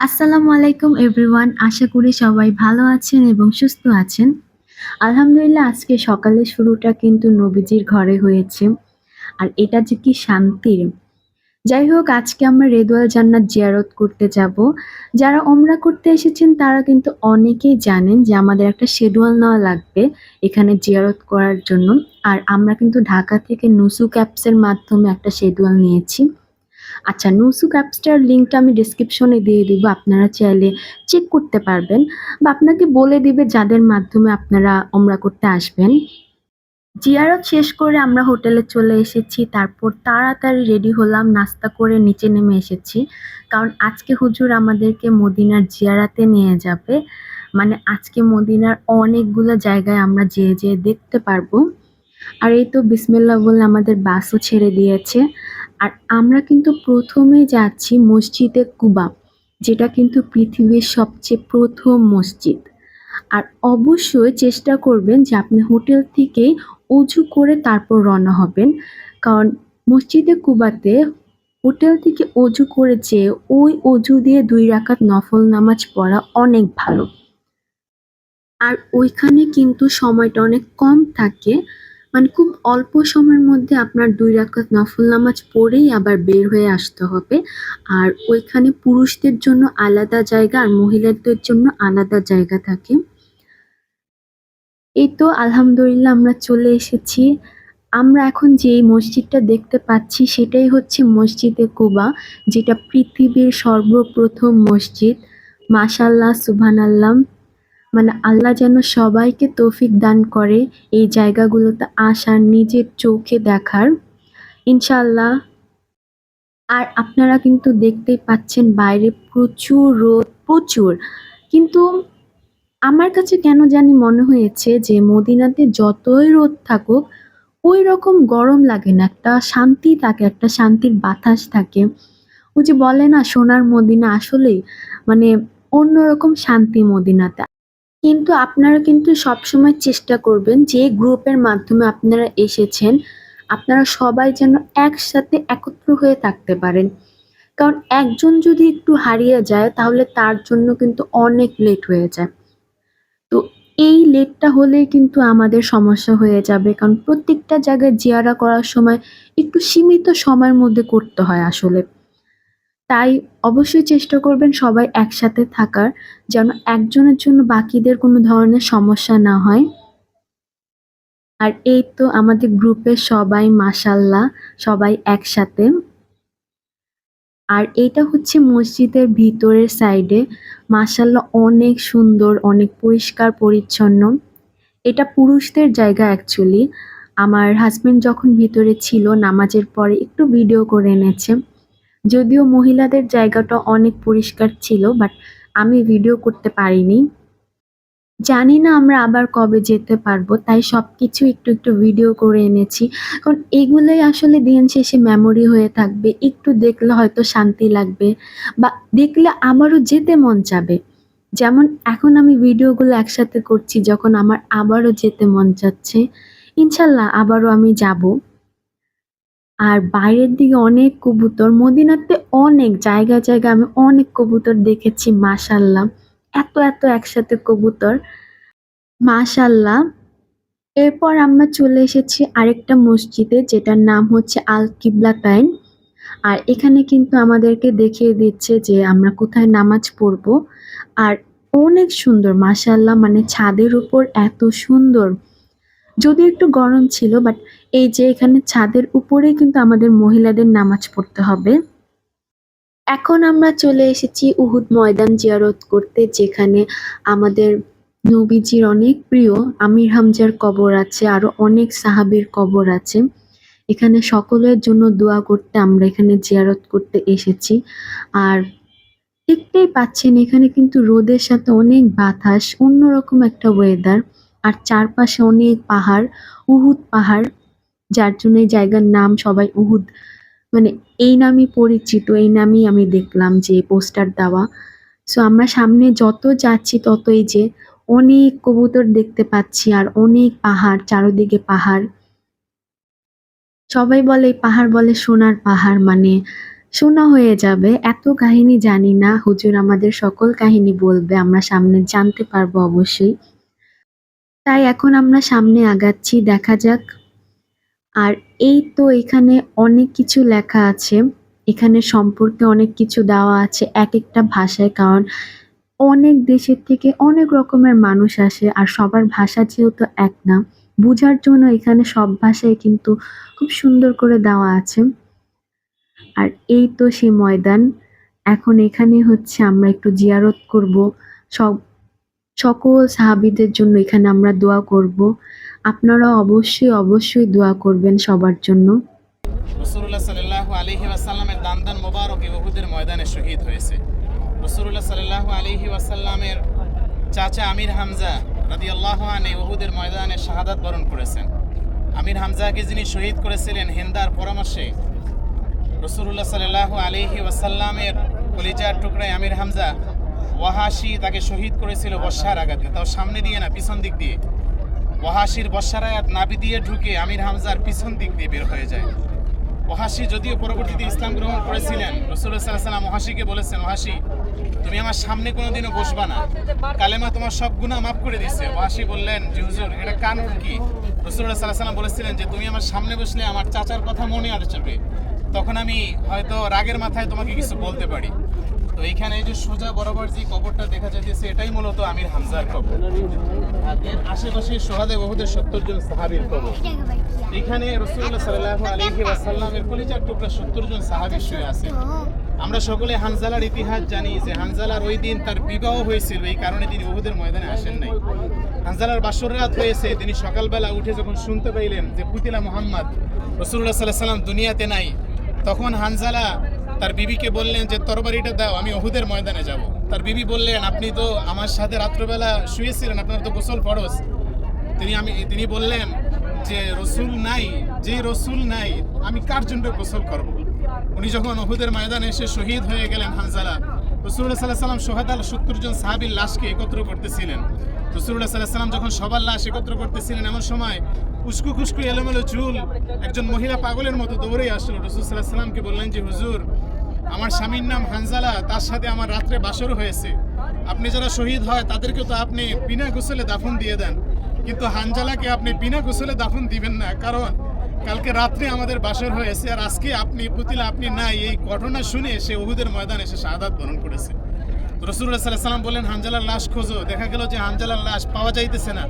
আসসালামু আলাইকুম এভরিওয়ান আশা করি সবাই ভালো আছেন এবং সুস্থ আছেন। আলহামদুলিল্লাহ, আজকে সকালের শুরুটা কিন্তু নবীজির ঘরে হয়েছে। আর এটা যে কি শান্তির যাই হোক, আজকে আমরা রেদওয়াল জান্নাত জিয়ারত করতে যাব। যারা ওমরা করতে এসেছেন, তারা কিন্তু অনেকেই জানেন যে আমাদের একটা শেডুয়াল নেওয়া লাগবে এখানে জিয়ারত করার জন্য। আর আমরা কিন্তু ঢাকা থেকে নুসু ক্যাপসের মাধ্যমে একটা শিডিউল নিয়েছি। আচ্ছা নুসুক অ্যাপসটার লিঙ্কটা আমি ডিসক্রিপশনে দিয়ে দিব, আপনারা চাইলে চেক করতে পারবেন বা আপনাকে বলে দিবে যাদের মাধ্যমে আপনারা ওমরা করতে আসবেন। জিয়ারত শেষ করে আমরা হোটেলে চলে এসেছি, তারপর তাড়াতাড়ি রেডি হলাম, নাস্তা করে নিচে নেমে এসেছি। কারণ আজকে হুজুর আমাদেরকে মদিনার জিয়ারাতে নিয়ে যাবে। মানে আজকে মদিনার অনেকগুলো জায়গায় আমরা যেয়ে যেয়ে দেখতে পারব। আর এই তো বিসমিল্লাহ বলে আমাদের বাসও ছেড়ে দিয়েছে। আর আমরা কিন্তু প্রথমে যাচ্ছি মসজিদে কুবা, যেটা কিন্তু পৃথিবীর সবচেয়ে প্রথম মসজিদ। আর অবশ্যই চেষ্টা করবেন যে আপনি হোটেল থেকেই অজু করে তারপর রওনা হবেন। কারণ মসজিদে কুবাতে হোটেল থেকে অজু করে যেয়ে ওই অজু দিয়ে দুই রাকাত নফল নামাজ পড়া অনেক ভালো। আর ওইখানে কিন্তু সময়টা অনেক কম থাকে। মানে খুব অল্প সময়ের মধ্যে আপনার দুই রাকাত নফল নামাজ পড়েই আবার বের হয়ে আসতে হবে। আর ওইখানে পুরুষদের জন্য আলাদা জায়গা আর মহিলাদের জন্য আলাদা জায়গা থাকে। এই তো আলহামদুলিল্লাহ আমরা চলে এসেছি। আমরা এখন যেই মসজিদটা দেখতে পাচ্ছি সেটাই হচ্ছে মসজিদে কুবা, যেটা পৃথিবীর সর্বপ্রথম মসজিদ। মাশাল্লাহ সুবহানাল্লাহ। মানে আল্লাহ যেন সবাইকে তৌফিক দান করে এই জায়গাগুলোতে আসার নিজের চোখে দেখার। ইনশাল্লাহ আর আপনারা কিন্তু দেখতেই পাচ্ছেন বাইরে প্রচুর রোদ, প্রচুর। কিন্তু আমার কাছে কেন জানি মনে হয়েছে যে মদিনাতে যতই রোদ থাকুক, ওই রকম গরম লাগে না, একটা শান্তি থাকে, একটা শান্তির বাতাস থাকে। ও যে বলে না, সোনার মদিনা আসলেই মানে অন্যরকম শান্তি মদিনাতে। কিন্তু আপনারা কিন্তু সবসময় চেষ্টা করবেন যে গ্রুপের মাধ্যমে আপনারা এসেছেন, আপনারা সবাই যেন একসাথে একত্র হয়ে থাকতে পারেন। কারণ একজন যদি একটু হারিয়ে যায়, তাহলে তার জন্য কিন্তু অনেক লেট হয়ে যায়। তো এই লেটটা হলেই কিন্তু আমাদের সমস্যা হয়ে যাবে, কারণ প্রত্যেকটা জায়গায় জিয়ারা করার সময় একটু সীমিত সময়ের মধ্যে করতে হয় আসলে। তাই অবশ্যই চেষ্টা করবেন সবাই একসাথে থাকার, যেন একজনের জন্য বাকিদের কোনো ধরনের সমস্যা না হয়। আর এই তো আমাদের গ্রুপের সবাই মাসাল্লাহ সবাই একসাথে। আর এটা হচ্ছে মসজিদের ভিতরের সাইডে মাসাল্লাহ অনেক সুন্দর, অনেক পরিষ্কার, পরিচ্ছন্ন। এটা পুরুষদের জায়গা অ্যাকচুয়ালি আমার হাজবেন্ড যখন ভিতরে ছিল, নামাজের পরে একটু ভিডিও করে এনেছে। যদিও মহিলাদের জায়গাটা অনেক পরিষ্কার ছিল বাট আমি ভিডিও করতে পারিনি। জানি না আমরা আবার কবে যেতে পারব, তাই সব কিছু একটু একটু ভিডিও করে এনেছি। কারণ এগুলোই আসলে দিন শেষে মেমোরি হয়ে থাকবে, একটু দেখলে হয়তো শান্তি লাগবে, বা দেখলে আমারও যেতে মন চাবে যেমন এখন আমি ভিডিওগুলো একসাথে করছি, যখন আমার আবারও যেতে মন চাচ্ছে ইনশাল্লাহ আবারও আমি যাব। আর বাইরের দিকে অনেক কবুতর, মদিনাতে অনেক জায়গায় জায়গায় আমি অনেক কবুতর দেখেছি মাশাল্লাহ এত এত একসাথে কবুতর মাশাল্লাহ এরপর আমরা চলে এসেছি আরেকটা মসজিদে, যেটার নাম হচ্ছে আল কিবলাতাইন আর এখানে কিন্তু আমাদেরকে দেখিয়ে দিচ্ছে যে আমরা কোথায় নামাজ পড়ব। আর অনেক সুন্দর মাশাল্লাহ মানে ছাদের উপর এত সুন্দর। যদিও একটু গরম ছিল বাট এই যে এখানে ছাদের উপরেই কিন্তু আমাদের মহিলাদের নামাজ পড়তে হবে। এখন আমরা চলে এসেছি উহুদ ময়দান জিয়ারত করতে, যেখানে আমাদের নবীজির অনেক প্রিয় আমির হামজার কবর আছে, আরও অনেক সাহাবীর কবর আছে। এখানে সকলের জন্য দোয়া করতে আমরা এখানে জিয়ারত করতে এসেছি। আর দেখতেই পাচ্ছেন, এখানে কিন্তু রোদের সাথে অনেক বাতাস, অন্যরকম একটা ওয়েদার আর চারপাশে অনেক পাহাড়, উহুদ পাহাড়। যার জন্য এই জায়গার নাম সবাই উহুদ মানে এই নামই পরিচিত, এই নামই আমি দেখলাম যে পোস্টার দেওয়া সো আমরা সামনে যত যাচ্ছি ততই যে অনেক কবুতর দেখতে পাচ্ছি আর অনেক পাহাড়, চারদিকে পাহাড় সবাই বলে পাহাড় বলে সোনার পাহাড় মানে শোনা হয়ে যাবে। এত কাহিনী জানি না। হুজুর আমাদের সকল কাহিনী বলবে। আমরা সামনে জানতে পারব অবশ্যই। তাই এখন আমরা সামনে আগাচ্ছি। দেখা যাক। আর এই তো এখানে অনেক কিছু লেখা আছে। এখানে সম্পর্কে অনেক কিছু দেওয়া আছে এক একটা ভাষায়। কারণ অনেক দেশের থেকে অনেক রকমের মানুষ আসে। আর সবার ভাষা যেহেতু এক না, বুঝার জন্য এখানে সব ভাষাই কিন্তু খুব সুন্দর করে দেওয়া আছে। আর এই তো সেই ময়দান। এখন এখানে হচ্ছে আমরা একটু জিয়ারত করব। সব সকল সাহাবিদের জন্য এখানে আমরা দোয়া করব। আপনারাও অবশ্যই, অবশ্যই দোয়া করবেন সবার জন্য। রসুল্লাহ সাল্লাহ আলহি ওয়াসাল্লামের দান দান মোবারক এই উহুদের ময়দানে শহীদ হয়েছে। রসুল্লাহ সাল্লাহ আলহি ওয়াসাল্লামের চাচা আমির হামজা রাদি আল্লাহ আনে উহুদের ময়দানে শাহাদাত বরণ করেছেন। আমির হামজাকে যিনি শহীদ করেছিলেন হিন্দার পরামর্শে রসুল্লাহ সাল্লাহ আলহি ওয়াসাল্লামের কলিজার টুকরায় আমির হামজা ওয়াহাসি তাকে শহীদ করেছিল বর্ষার আঘাতে। তাও সামনে দিয়ে না পিছন দিক দিয়ে। ওয়াহাসির বর্ষার আয়াত নাবি দিয়ে ঢুকে আমির হামজার পিছন দিক দিয়ে বের হয়ে যায়। ওহাসি যদিও পরবর্তীতে ইসলাম গ্রহণ করেছিলেন রসুল্লাহ সাল্লাম ওহাসিকে বলেছেন ওহাসি তুমি আমার সামনে কোনোদিনও বসবা না। কালেমা তোমার সব গুণা মাফ করে দিচ্ছে ওহাসি বললেন যে হুজুর, এটা কানুন কি? রসুল্লাহ সাল্লাহ সাল্লাম বলেছিলেন যে, তুমি আমার সামনে বসলে আমার চাচার কথা মনে আসবে। তখন আমি হয়তো রাগের মাথায় তোমাকে কিছু বলতে পারি। তো এইখানে এই যে সোজা বরাবর যে কবরটা দেখা যাচ্ছে এটাই মূলত আমির হামজার কবর। আর এর আশেপাশে বহুদের সত্তর জন সাহাবির কবর। এখানে রসুল্লাহ সাল্লাহ আলহি কলিজার টুকরা সত্তর জন শুয়ে আছে। আমরা সকলে হানজালার ইতিহাস জানি যে হানজালার ওই দিন তার বিবাহ হয়েছিল, এই কারণে তিনি বহুদের ময়দানে আসেন নাই। হানজালার বাসর রাত হয়েছে, তিনি সকালবেলা উঠে যখন শুনতে পাইলেন যে পুতিলা মোহাম্মদ রসুল্লাহ সাল্লাহ সাল্লাম দুনিয়াতে নাই, তখন হানজালা তার বিবিকে বললেন যে, তরবারিটা দাও, আমি অহুদের ময়দানে যাব। তার বিবি বললেন, আপনি তো আমার সাথে রাত্রবেলা শুয়েছিলেন, আপনার তো গোসল ফরজ। তিনি আমি, তিনি বললেন যে, রসুল নাই, যে রসুল নাই, আমি কার জন্য গোসল করব? উনি যখন অহুদের ময়দানে এসে শহীদ হয়ে গেলেন হানজালা রসুল্লাহ সাল্লাহ সাল্লাম সোহাদাল সত্তর জন সাহাবির লাশকে একত্র করতেছিলেন। রসুল্লাহ সাল্লাহ সাল্লাম যখন সবার লাশ একত্র করতেছিলেন, এমন সময় উস্কু খুস্কু এলোমেলো চুল একজন মহিলা পাগলের মতো দৌড়ে আসলো। রসুল সাল্লাহ সাল্লামকে বললেন যে, হুজুর আমার স্বামীর নাম হানজালা, তার সাথে আমার রাত্রে বাসর হয়েছে। আপনি যারা শহীদ হয় তাদেরকে তো আপনি বিনা গোসলে দাফন দিয়ে দেন। কিন্তু হানজালাকে আপনি বিনা গোসলে দাফন দিবেন না, কারণ কালকে রাত্রে আমাদের বাসর হয়েছে, আর আজকে আপনি পুতিলা, আপনি নাই, এই ঘটনা শুনে সে উহুদের ময়দানে এসে শাহাদাত বরণ করেছে। রসুল্লাহ সাল্লাহ সাল্লাম বললেন, হানজালার লাশ খোঁজো। দেখা গেল যে হানজালার লাশ পাওয়া যাইতেছে না।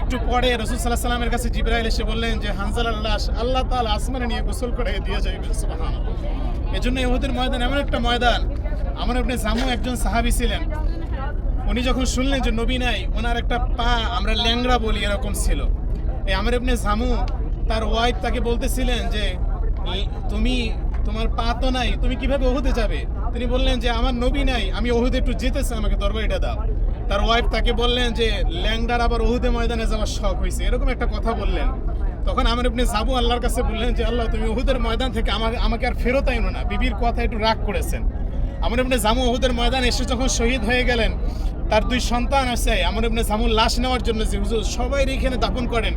একটু পরে রসুল সাল্লাহ সাল্লামের কাছে জিব্রাইল এসে বললেন যে হানজালার লাশ আল্লাহ তাআলা আসমানে নিয়ে গোসল করে দিয়ে যাইবে সুবহানাল্লাহ। এজন্য ইহুদের ময়দান এমন একটা ময়দান। আমার আপনি জামু একজন সাহাবি ছিলেন। উনি যখন শুনলেন যে নবী নাই ওনার একটা পা আমরা ল্যাংড়া বলি এরকম ছিল। এই আমার আপনি জামু তার ওয়াইফ তাকে বলতেছিলেন যে, তুমি, তোমার পা তো নাই, তুমি কীভাবে ওহুদে যাবে? তিনি বললেন যে, আমার নবী নাই, আমি ওহুদে একটু যেতেছি, আমাকে তরবারিটা দাও। তার ওয়াইফ তাকে বললেন যে, ল্যাংডার আবার ওহুদে ময়দানে যাওয়ার শখ হয়েছে এরকম একটা কথা বললেন। তখন আমার আপনি যাব আল্লাহর কাছে বললেন যে, আল্লাহ, তুমি ওহুদের ময়দান থেকে আমাকে আমাকে আর ফেরত আইনো না। বিবির কথা একটু রাগ করেছেন। আমার আপনি জামু ওহুদের ময়দান এসে যখন শহীদ হয়ে গেলেন, তার দুই সন্তান আছে। আমার আপনি জামুর লাশ নেওয়ার জন্য যে হুজুর সবাই এখানে দাপন করেন।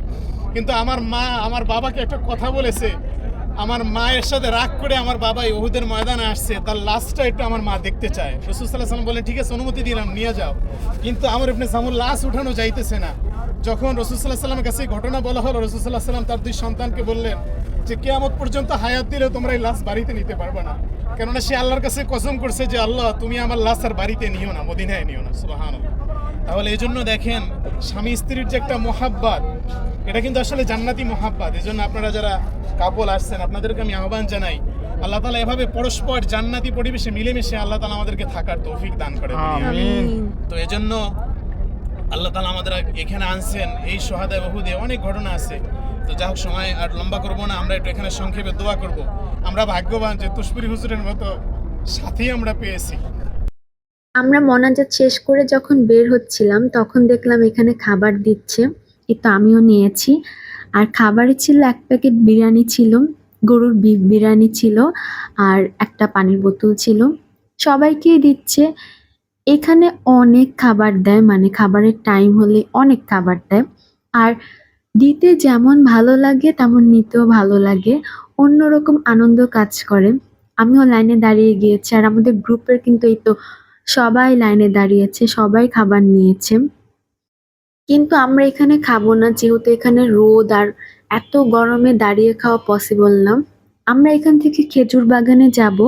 কিন্তু আমার মা, আমার বাবাকে একটা কথা বলেছে আমার মায়ের সাথে রাগ করে আমার বাবা এই ওহুদের ময়দানে আসছে, তার লাশটা একটু আমার মা দেখতে চায়। রসুল সাল্লাহ সাল্লাম বলেন ঠিক আছে, অনুমতি দিলাম, নিয়ে যাও। কিন্তু আমার আপনি জামুর লাশ উঠানো যাইতেছে না। যখন রসুল সাল্লাহ সাল্লামের কাছে ঘটনা বলা হলো, রসুল সাল্লাহ সাল্লাম তার দুই সন্তানকে বললেন যে, কেয়ামত পর্যন্ত হায়াত দিলেও তোমরা এই লাশ বাড়িতে নিতে পারবে না। কেননা সে আল্লাহর কাছে কসম করছে যে, আল্লাহ, তুমি আমার লাশ আর বাড়িতে নিও না, মদিনায় নিও না। সুবাহান তাহলে এই জন্য দেখেন, স্বামী স্ত্রীর যে একটা মোহাব্বাত এটা কিন্তু আসলে জান্নাতি মোহাব্বাত। এই জন্য আপনারা যারা কাপল আসছেন আপনাদেরকে আমি আহ্বান জানাই আল্লাহ তালা এভাবে পরস্পর জান্নাতি পরিবেশে মিলেমিশে আল্লাহ তালা আমাদেরকে থাকার তৌফিক দান করে আমিন। তো এজন্য আল্লাহ তালা আমাদের এখানে আনছেন এই সোহাদায় বহুদে অনেক ঘটনা আছে। তো যা হোক সময় আর লম্বা করব না আমরা একটু এখানে সংক্ষেপে দোয়া করব। আমরা ভাগ্যবান যে তুষপুরি হুজুরের মতো সাথী আমরা পেয়েছি। আমরা মোনাজাত শেষ করে যখন বের হচ্ছিলাম তখন দেখলাম এখানে খাবার দিচ্ছে। তো আমিও নিয়েছি। আর খাবারে ছিল এক প্যাকেট বিরিয়ানি ছিল, গরুর বিফ বিরিয়ানি ছিল আর একটা পানির বোতল ছিল। সবাইকেই দিচ্ছে। এখানে অনেক খাবার দেয় মানে খাবারের টাইম হলে অনেক খাবার দেয়। আর দিতে যেমন ভালো লাগে, তেমন নিতেও ভালো লাগে। অন্যরকম আনন্দ কাজ করে। আমিও লাইনে দাঁড়িয়ে গিয়েছি। আর আমাদের গ্রুপের কিন্তু এই তো সবাই লাইনে দাঁড়িয়েছে, সবাই খাবার নিয়েছে। কিন্তু আমরা এখানে খাব না, যেহেতু এখানে রোদ আর এত গরমে দাঁড়িয়ে খাওয়া পসিবল না। আমরা এখান থেকে খেজুর বাগানে যাব।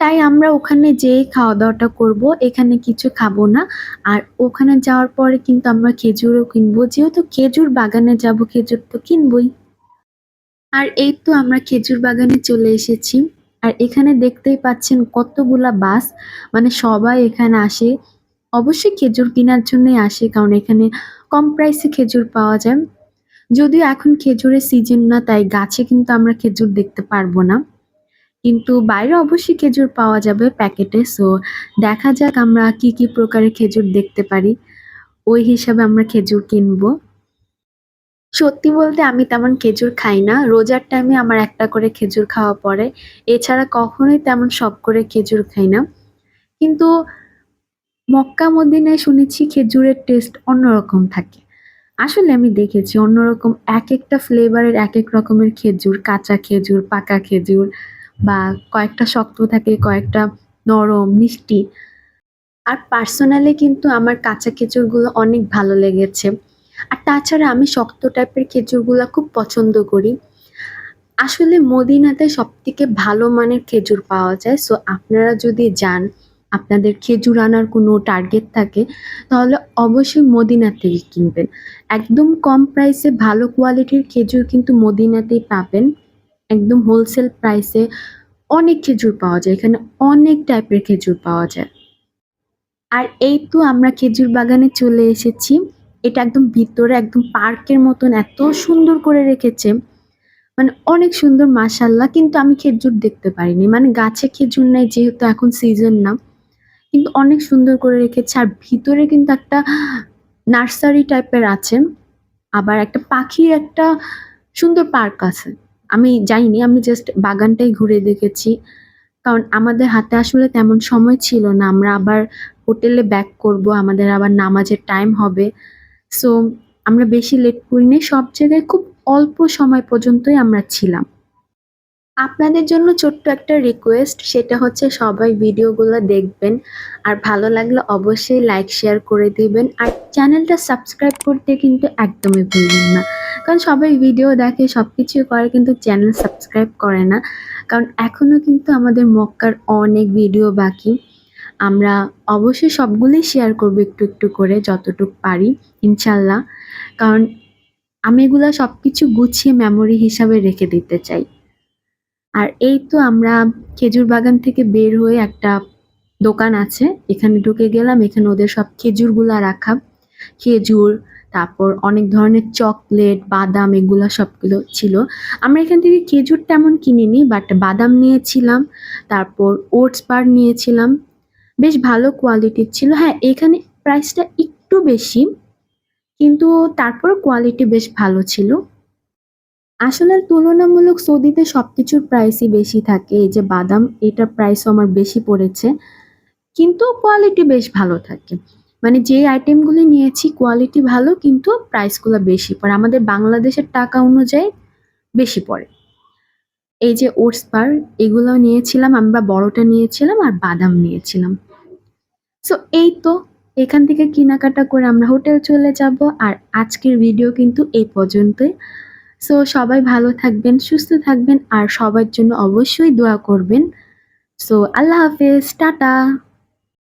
তাই আমরা ওখানে যেয়ে খাওয়া দাওয়াটা করব। এখানে কিছু খাব না। আর ওখানে যাওয়ার পরে কিন্তু আমরা খেজুরও কিনবো। যেহেতু খেজুর বাগানে যাব, খেজুর তো কিনবই। আর এই তো আমরা খেজুর বাগানে চলে এসেছি। আর এখানে দেখতেই পাচ্ছেন কতগুলা বাস। মানে সবাই এখানে আসে। অবশ্যই খেজুর কেনার জন্যই আসে, কারণ এখানে কম প্রাইসে খেজুর পাওয়া যায়। যদিও এখন খেজুরের সিজন না, তাই গাছে কিন্তু আমরা খেজুর দেখতে পারব না। কিন্তু বাইরে অবশ্যই খেজুর পাওয়া যাবে প্যাকেটে সো দেখা যাক আমরা কি কি প্রকারের খেজুর দেখতে পারি। ওই হিসাবে আমরা খেজুর কিনবো। সত্যি বলতে আমি তেমন খেজুর খাই না। রোজার টাইমে আমার একটা করে খেজুর খাওয়া পড়ে। এছাড়া কখনোই তেমন সব করে খেজুর খাই না। কিন্তু মক্কা মদিনায় শুনেছি খেজুরের টেস্ট অন্যরকম থাকে। আসলে আমি দেখেছি অন্যরকম এক একটা ফ্লেভারের এক এক রকমের খেজুর, কাঁচা খেজুর, পাকা খেজুর বা কয়েকটা শক্ত থাকে, কয়েকটা নরম, মিষ্টি। আর পার্সোনালি কিন্তু আমার কাঁচা খেজুরগুলো অনেক ভালো লেগেছে। আর তাছাড়া আমি শক্ত টাইপের খেজুরগুলো খুব পছন্দ করি। আসলে মদিনাতে সব থেকে ভালো মানের খেজুর পাওয়া যায়। সো আপনারা যদি যান আপনাদের খেজুর আনার কোনো টার্গেট থাকে, তাহলে অবশ্যই মদিনা থেকে কিনবেন। একদম কম প্রাইসে ভালো কোয়ালিটির খেজুর কিন্তু মদিনাতেই পাবেন। একদম হোলসেল প্রাইসে অনেক খেজুর পাওয়া যায়, এখানে অনেক টাইপের খেজুর পাওয়া যায়। আর এই তো আমরা খেজুর বাগানে চলে এসেছি। এটা একদম ভিতরে, একদম পার্কের মতন এত সুন্দর করে রেখেছে। মানে অনেক সুন্দর মাশাল্লাহ কিন্তু আমি খেজুর দেখতে পারিনি। মানে গাছে খেজুর নাই, যেহেতু এখন সিজন না। কিন্তু অনেক সুন্দর করে রেখেছে। আর ভিতরে কিন্তু একটা নার্সারি টাইপের আছে, আবার একটা পাখির একটা সুন্দর পার্ক আছে। আমি যাইনি, আমি জাস্ট বাগানটাই ঘুরে দেখেছি। কারণ আমাদের হাতে আসলে তেমন সময় ছিল না, আমরা আবার হোটেলে ব্যাক করব, আমাদের আবার নামাজের টাইম হবে। সো আমরা বেশি লেট করিনি, সব জায়গায় খুব অল্প সময় পর্যন্তই আমরা ছিলাম। আপনাদের জন্য ছোট্ট একটা রিকোয়েস্ট সেটা হচ্ছে সবাই ভিডিওগুলো দেখবেন। আর ভালো লাগলে অবশ্যই লাইক শেয়ার করে দিবেন। আর চ্যানেলটা সাবস্ক্রাইব করতে কিন্তু একদমই ভুলবেন না। কারণ সবাই ভিডিও দেখে সব কিছু করে, কিন্তু চ্যানেল সাবস্ক্রাইব করে না। কারণ এখনও কিন্তু আমাদের মক্কার অনেক ভিডিও বাকি। আমরা অবশ্যই সবগুলোই শেয়ার করব একটু একটু করে, যতটুকু পারি, ইনশাল্লাহ। কারণ আমি এগুলো সব কিছু গুছিয়ে মেমোরি হিসাবে রেখে দিতে চাই। আর এই তো আমরা খেজুর বাগান থেকে বের হয়ে একটা দোকান আছে। এখানে ঢুকে গেলাম, এখানে ওদের সব খেজুরগুলা রাখা। খেজুর, তারপর অনেক ধরনের চকলেট, বাদাম এগুলা সবগুলো ছিল। আমরা এখান থেকে খেজুর তেমন কিনিনি বাট বাদাম নিয়েছিলাম, তারপর ওটস বার নিয়েছিলাম। বেশ ভালো কোয়ালিটির ছিল। হ্যাঁ এখানে প্রাইসটা একটু বেশি, কিন্তু তারপর কোয়ালিটি বেশ ভালো ছিল। আসলে তুলনামূলক সৌদিতে সব কিছুর প্রাইসই বেশি থাকে। এই যে বাদাম, এটার প্রাইসও আমার বেশি পড়েছে। কিন্তু কোয়ালিটি বেশ ভালো থাকে। মানে যে আইটেমগুলি নিয়েছি কোয়ালিটি ভালো, কিন্তু প্রাইসগুলো বেশি পড়ে। আমাদের বাংলাদেশের টাকা অনুযায়ী বেশি পড়ে। এই যে ওটস বার এগুলো নিয়েছিলাম, আমরা বড়টা নিয়েছিলাম আর বাদাম নিয়েছিলাম। সো এই তো, এখান থেকে কেনাকাটা করে আমরা হোটেল চলে যাব। আর আজকের ভিডিও কিন্তু এই পর্যন্তই। সো সবাই ভালো থাকবেন, সুস্থ থাকবেন, আর সবার জন্য অবশ্যই দোয়া করবেন। সো আল্লাহ হাফেজ, টাটা।